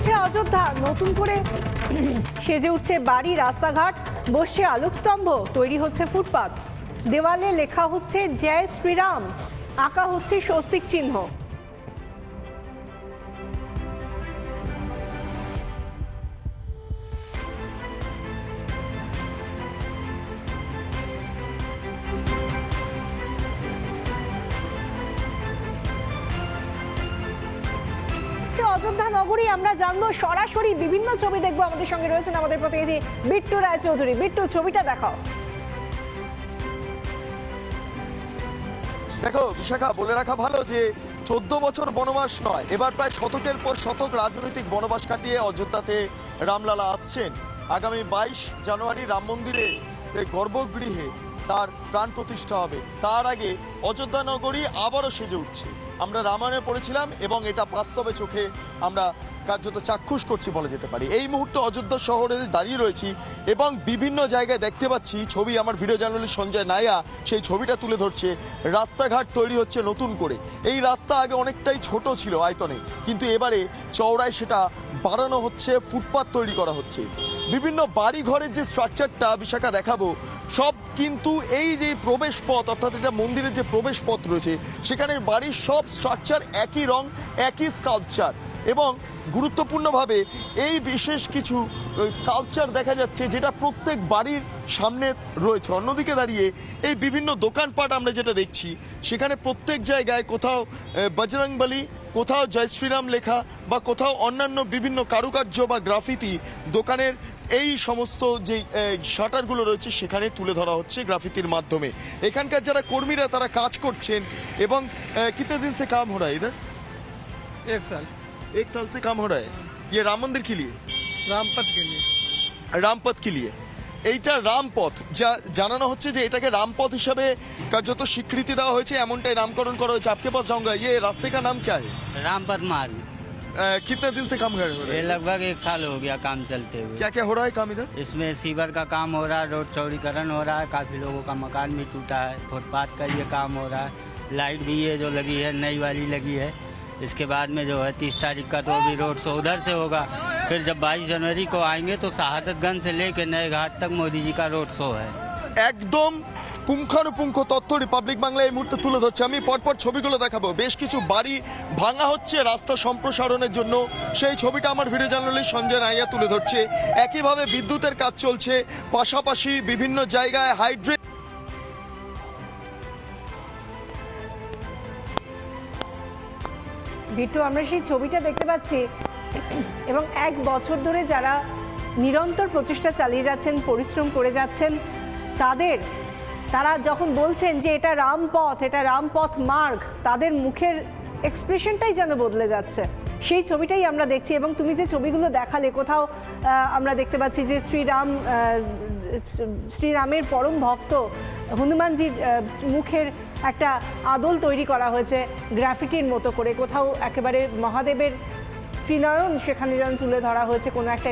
উঠছে অযোধ্যা। নতুন করে সেজে উঠছে বাড়ি, রাস্তাঘাট, বসছে আলোকস্তম্ভ, তৈরি হচ্ছে ফুটপাত। দেওয়ালে লেখা হচ্ছে, জয় শ্রীরাম। আঁকা হচ্ছে স্বস্তিক চিহ্ন। নগরী, আমরা জানব সরাসরি বিভিন্ন ছবি দেখব আমাদের সঙ্গে রয়েছেন আমাদের প্রতিনিধি বিট্টু রায় চৌধুরী বিট্টু, ছবিটা দেখাও। দেখো, বিশাখা, বলে রাখা ভালো যে চোদ্দ বছর বনবাস নয়, এবার প্রায় শতকের পর শতক রাজনৈতিক বনবাস কাটিয়ে অযোধ্যাতে রামলালা আসছেন। আগামী বাইশ জানুয়ারি রাম মন্দিরে গর্ভগৃহে তার প্রাণ প্রতিষ্ঠা হবে। তার আগে অযোধ্যা নগরী আবারও সেজে উঠছে। আমরা রামায়ণে পড়েছিলাম এবং এটা বাস্তবে চোখে আমরা কার্যত চাক্ষুষ করছি বলা যেতে পারি। এই মুহূর্তে অযোধ্যা শহরে দাঁড়িয়ে রয়েছি এবং বিভিন্ন জায়গায় দেখতে পাচ্ছি ছবি আমার ভিডিও জার্নালিস্ট সঞ্জয় নায়া সেই ছবিটা তুলে ধরছে। রাস্তাঘাট তৈরি হচ্ছে নতুন করে। এই রাস্তা আগে অনেকটাই ছোট ছিল আয়তনে, কিন্তু এবারে চওড়ায় সেটা বাড়ানো হচ্ছে, ফুটপাত তৈরি করা হচ্ছে। বিভিন্ন বাড়ি ঘরের যে স্ট্রাকচারটা বিশাখা দেখাবো, সব কিন্তু এই যে প্রবেশ পথ অর্থাৎ এটা মন্দিরের যে প্রবেশ পথ রয়েছে সেখানে বাড়ির সব স্ট্রাকচার একই রং, একই স্কাল্পচার এবং গুরুত্বপূর্ণভাবে এই বিশেষ কিছু স্কাল্পচার দেখা যাচ্ছে যেটা প্রত্যেক বাড়ির সামনে রয়েছে। অন্যদিকে দাঁড়িয়ে এই বিভিন্ন দোকানপাট আমরা যেটা দেখছি, সেখানে প্রত্যেক জায়গায় কোথাও বজরংবলী কোথাও জয় শ্রীরাম লেখা বা কোথাও অন্যান্য বিভিন্ন কারুকার্য বা গ্রাফিতি দোকানের এই সমস্ত যে শাটারগুলো রয়েছে সেখানে তুলে ধরা হচ্ছে গ্রাফিতির মাধ্যমে এখানকার যারা কর্মীরা তারা কাজ করছেন এবং কিতনে দিন সে কাম हो रहा है इधर एक साल एक साल से काम हो रहा है ये राम मंदिर के लिए रामपथ के लिए রামপথ के लिए এইটা রামপথ যা জানানো হচ্ছে যে এটাকে রামপথ হিসাবে কার্যত স্বীকৃতি দেওয়া হয়েছে এমনটাই নামকরণ করা হয়েছে আপকে পাস जाऊंगा ये रास्ते का नाम क्या है रामपत मार्ग अ, कितने दिन से काम कर रहे ये हैं लगभग एक साल हो गया काम चलते हुए क्या क्या हो रहा है काम इधर इसमें सीवर का काम हो रहा है रोड चौड़ीकरण हो रहा है काफ़ी लोगों का मकान भी टूटा है फुटपाथ का ये काम हो रहा है लाइट भी ये जो लगी है नई वाली लगी है इसके बाद में जो है तीस तारीख का तो अभी रोड शो उधर से होगा फिर जब बाईस जनवरी को आएंगे तो शहादतगंज से लेकर नए घाट तक मोदी जी का रोड शो है একদম পুঙ্খানুপুঙ্খ তথ্য রিপাবলিক বাংলা এই মুহূর্তে তুলে ধরছে আমি পরপর ছবিগুলো দেখাবো বেশ কিছু বাড়ি ভাঙা হচ্ছে রাস্তা সম্প্রসারণের জন্য সেই ছবিটা আমার ভিডিও জার্নালিস্ট সঞ্জয় নাইয়া তুলে ধরছে একইভাবে বিদ্যুতের কাজ চলছে পাশাপাশি বিভিন্ন জায়গায় হাইড্রেট বিট্টু আমরা সেই ছবিটা দেখতে পাচ্ছি এবং এক বছর ধরে যারা নিরন্তর প্রচেষ্টা চালিয়ে যাচ্ছেন, পরিশ্রম করে যাচ্ছেন, তাদের, তারা যখন বলছেন যে এটা রামপথ এটা রামপথ মার্গ, তাদের মুখের এক্সপ্রেশনটাই যেন বদলে যাচ্ছে। সেই ছবিটাই আমরা দেখছি এবং তুমি যে ছবিগুলো দেখালে, কোথাও আমরা দেখতে পাচ্ছি যে শ্রীরাম শ্রীরামের পরম ভক্ত হনুমানজির মুখের একটা আদল তৈরি করা হয়েছে, গ্রাফিটির মতো করে, কোথাও একেবারে মহাদেবের ত্রিনয়ন, সেখানে যেন তুলে ধরা হয়েছে কোনো একটা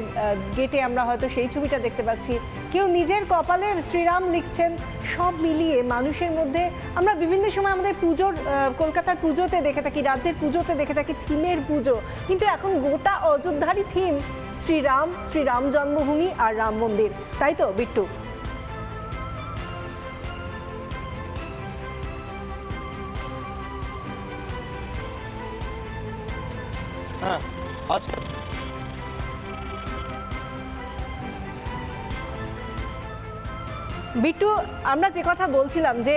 গেটে আমরা হয়তো সেই ছবিটা দেখতে পাচ্ছি। কেউ নিজের কপালে শ্রীরাম লিখছেন, সব মিলিয়ে মানুষের মধ্যে, আমরা বিভিন্ন সময় আমাদের পুজোর কলকাতার পুজোতে দেখে থাকি, রাজ্যের পুজোতে দেখে থাকি থিমের পুজো। কিন্তু এখন গোটা অযোধ্যারই থিম শ্রীরাম শ্রীরাম জন্মভূমি আর রাম মন্দির। তাই তো, বিট্টু? আচ্ছা বিট্টু, আমরা যে কথা বলছিলাম যে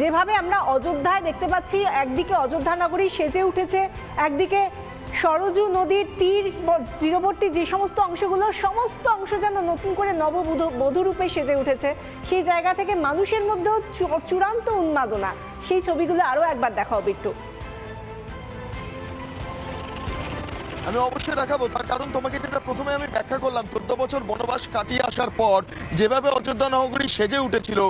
যেভাবে আমরা অযোধ্যায় দেখতে পাচ্ছি, একদিকে অযোধ্যা নগরী সেজে উঠেছে, একদিকে সরজু নদীর তীর তীরবর্তী যে সমস্ত অংশগুলো, সমস্ত অংশ যেন নতুন করে নববধূ বধূরূপে সেজে উঠেছে, সেই জায়গা থেকে মানুষের মধ্যেও চূড়ান্ত উন্মাদনা। সেই ছবিগুলো আরও একবার দেখাও বিট্টু। আমি অবশ্যই দেখাবো। তার কারণ তোমাকে যেটা প্রথমে আমি ব্যাখ্যা করলাম, চোদ্দ বছর বনবাস কাটিয়ে আসার পর যেভাবে অযোধ্যা নগরী সেজে উঠেছিল,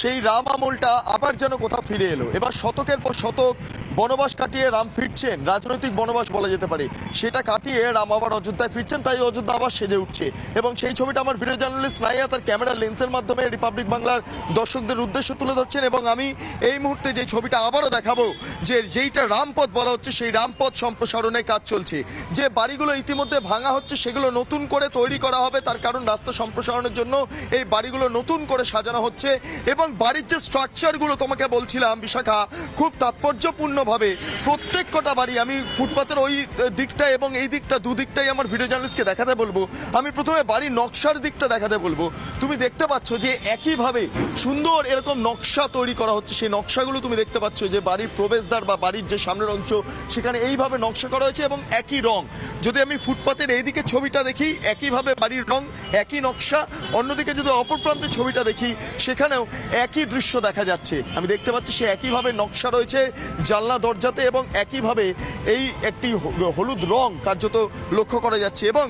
সেই রাম আমলটা আবার যেন কোথাও ফিরে এলো। এবার শতকের পর শতক বনবাস কাটিয়ে রাম ফিরছেন, রাজনৈতিক বনবাস বলা যেতে পারে। সেটা কাটিয়ে রাম আবার অযোধ্যায় ফিরছেন, তাই অযোধ্যা আবার সেজে উঠছে। এবং সেই ছবিটা আমার ভিডিও জার্নালিস্ট নাইয়া তার ক্যামেরার লেন্সের মাধ্যমে রিপাবলিক বাংলার দর্শকদের উদ্দেশ্য তুলে ধরছেন এবং আমি এই মুহূর্তে যে ছবিটা আবারও দেখাবো, যে যেইটা রামপথ বলা হচ্ছে, সেই রামপথ সম্প্রসারণের কাজ চলছে। যে বাড়িগুলো ইতিমধ্যে ভাঙা হচ্ছে, সেগুলো নতুন করে তৈরি করা হবে। তার কারণ রাস্তা সম্প্রসারণের জন্য এই বাড়িগুলো নতুন করে সাজানো হচ্ছে এবং বাড়ির যে স্ট্রাকচারগুলো তোমাকে বলছিলাম, বিশাখা, খুব তাৎপর্যপূর্ণভাবে প্রত্যেক কটা বাড়ি, আমি ফুটপাতের ওই দিকটা এবং এই দিকটা, দুদিকটাই আমার ভিডিও জার্নালিস্টকে দেখাতে বলব। আমি প্রথমে বাড়ির নকশার দিকটা দেখাতে বলব। তুমি দেখতে পাচ্ছ যে একইভাবে সুন্দর এরকম নকশা তৈরি করা হচ্ছে। সেই নকশাগুলো তুমি দেখতে পাচ্ছ যে বাড়ির প্রবেশদ্বার বা বাড়ির যে সামনের অংশ, সেখানে এইভাবে নকশা করা হয়েছে এবং একই রং। যদি আমি ফুটপাতের এইদিকে ছবিটা দেখি, একইভাবে বাড়ির রং, একই নকশা, অন্যদিকে যদি অপর প্রান্তে ছবিটা দেখি, সেখানেও একই দৃশ্য দেখা যাচ্ছে। আমি দেখতে পাচ্ছি সে একইভাবে নকশা রয়েছে জানলা, দরজাতে এবং একইভাবে এই একটি হলুদ রং কার্যত লক্ষ্য করা যাচ্ছে এবং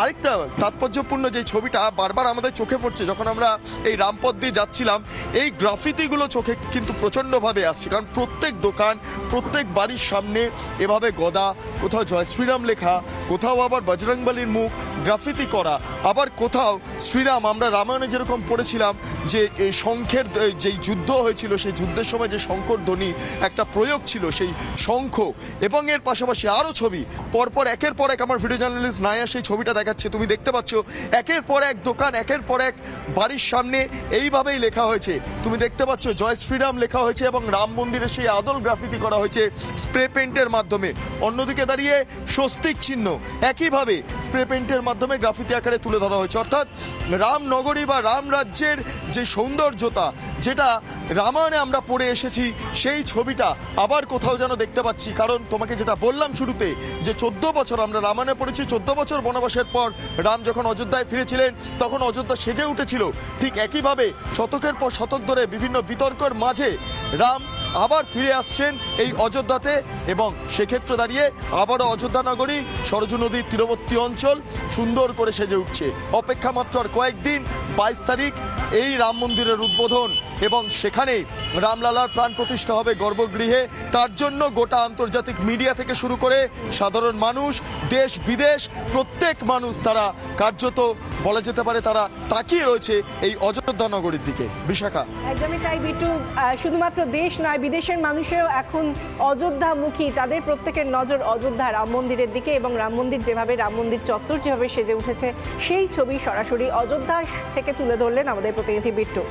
আরেকটা তাৎপর্যপূর্ণ যে ছবিটা বারবার আমাদের চোখে পড়ছে, যখন আমরা এই রামপথ দিয়ে যাচ্ছিলাম, এই গ্রাফিতিগুলো চোখে কিন্তু প্রচণ্ডভাবে আসছে। কারণ প্রত্যেক দোকান, প্রত্যেক বাড়ির সামনে এভাবে গদা, কোথাও জয় শ্রীরাম লেখা, কোথাও আবার বজরংবলির মুখ, গ্রাফিতি করা, আবার কোথাও শ্রীরাম, আমরা রামায়ণে যেরকম পড়েছিলাম যে এই শঙ্খের যেই যুদ্ধ হয়েছিল, সেই যুদ্ধের সময় যে শঙ্কর ধ্বনি একটা প্রয়োগ ছিল, সেই শঙ্খ, এবং এর পাশাপাশি আরও ছবি। পরপর একের পর এক আমার ভিডিও জার্নালিস্ট নায়া সেই ছবিটা দেখাচ্ছে, তুমি দেখতে পাচ্ছ, একের পর এক দোকান, একের পর এক বাড়ির সামনে এইভাবেই লেখা হয়েছে। তুমি দেখতে পাচ্ছ, জয় শ্রীরাম লেখা হয়েছে এবং রাম মন্দিরে সেই আদল গ্রাফিতি করা হয়েছে স্প্রে পেন্টের মাধ্যমে। অন্যদিকে দাঁড়িয়ে স্বস্তিক চিহ্ন। একইভাবে স্প্রে পেন্টের মাধ্যমে গ্রাফিতি আকারে তুলে ধরা হয়েছে। অর্থাৎ রামনগরী বা রাম রাজ্যের যে সৌন্দর্যতা, যেটা রামায়ণে আমরা পড়ে এসেছি, সেই ছবিটা আবার কোথাও যেন দেখতে পাচ্ছি। কারণ তোমাকে যেটা বললাম শুরুতে, যে চোদ্দ বছর আমরা রামায়ণে পড়েছি, চোদ্দ বছর বনবাসের পর রাম যখন অযোধ্যায় ফিরেছিলেন, তখন অযোধ্যা সেজে উঠেছিল। ঠিক একইভাবে শতকের পর শতক ধরে বিভিন্ন বিতর্কের মাঝে রাম আবার ফিরে আসছেন এই অযোধ্যাতে। এবং সেক্ষেত্রে দাঁড়িয়ে আবারও অযোধ্যা নগরী, সরজু নদীর তীরবর্তী অঞ্চল সুন্দর করে সেজে উঠছে। অপেক্ষা মাত্র আর কয়েকদিন, বাইশ তারিখ, এই রাম মন্দিরের উদ্বোধন এবং সেখানে রামলালার প্রাণ প্রতিষ্ঠা হবে গর্ভগৃহে। তার জন্য গোটা আন্তর্জাতিক মিডিয়া থেকে শুরু করে সাধারণ মানুষ, দেশ, বিদেশ, প্রত্যেক মানুষ তারা কার্যত, বলা যেতে পারে তারা তাকিয়ে রয়েছে এই অযোধ্যা নগরীর দিকে। বিশাখা। একদমই তাই, বিটু। শুধুমাত্র দেশ নয়, বিদেশের মানুষেও এখন অযোধ্যামুখী তাদের প্রত্যেকের নজর অযোধ্যা রাম মন্দিরের দিকে এবং রাম মন্দির যেভাবে, রাম মন্দির চত্বর যেভাবে সেজে উঠেছে, সেই ছবি সরাসরি অযোধ্যা থেকে তুলে ধরলেন আমাদের প্রতিনিধি বিট্টু।